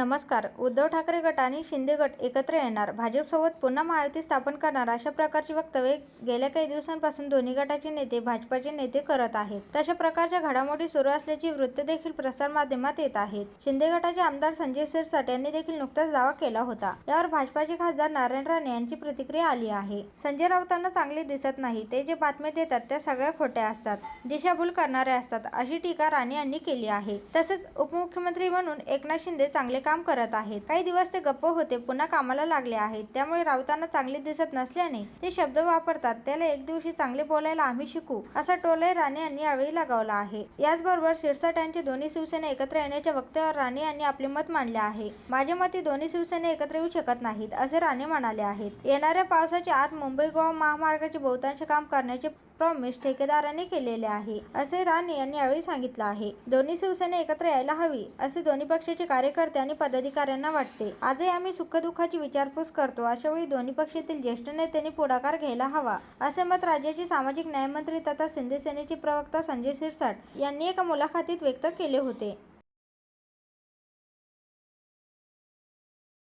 नमस्कार. उद्धव ठाकरे गट आणि शिंदे गट एकत्र येणार. भाजपसोबत पुन्हा महायुती स्थापन करणार अशा प्रकारची वक्तव्ये गेल्या काही दिवसांपासून दोन्ही गटाचे नेते भाजपाचे नेते करत आहेत. तशा प्रकारच्या घडामोडी सुरू असल्याची वृत्त देखील प्रसारमाध्यमात येत आहेत. शिंदे गटाचे आमदार संजय सिरसाट यांनी देखील नुकताच दावा केला होता. यावर भाजपाचे खासदार नारायण राणे यांची प्रतिक्रिया आली आहे. संजय राऊतांना चांगले दिसत नाही. ते जे बातम्या देतात त्या सगळ्या खोट्या असतात. दिशाभूल करणाऱ्या असतात अशी टीका राणे यांनी केली आहे. तसेच उपमुख्यमंत्री म्हणून एकनाथ शिंदे चांगले काम करत आहेत काही दिवस ते गप्प होते पुन्हा कामाला लागले आहेत. त्यामुळे राऊतांना चांगले दिसत नसल्याने ते शब्द वापरतात त्याला एक दिवशी चांगले बोलायला आम्ही शिकू असा टोलही राणे यांनी यावेळी लगावला आहे. याचबरोबर शिरसाट यांचे दोन्ही शिवसेना एकत्र येण्याच्या वक्त्यावर राणे यांनी आपले मत मांडले आहे. माझ्या मते दोन्ही शिवसेना एकत्र येऊ शकत नाहीत असे राणे म्हणाले आहेत. येणाऱ्या पावसाच्या आत मुंबई गोवा महामार्गाचे बहुतांश काम करण्याचे प्रॉमिस ठेकेदारांनी केलेले आहे असे राणे यांनी यावेळी सांगितलं आहे. दोन्ही शिवसेना एकत्र यायला हवी असे दोन्ही पक्षाचे कार्यकर्ते आणि पदाधिकाऱ्यांना वाटते. आजही आम्ही सुखदुःखाची विचारपूस करतो अशावेळी दोन्ही पक्षातील ज्येष्ठ नेत्यांनी पुढाकार घ्यायला हवा. असे मत राज्याचे सामाजिक न्यायमंत्री तथा शिंदे सेनेचे प्रवक्ता संजय शिरसाट यांनी एका मुलाखतीत व्यक्त केले होते.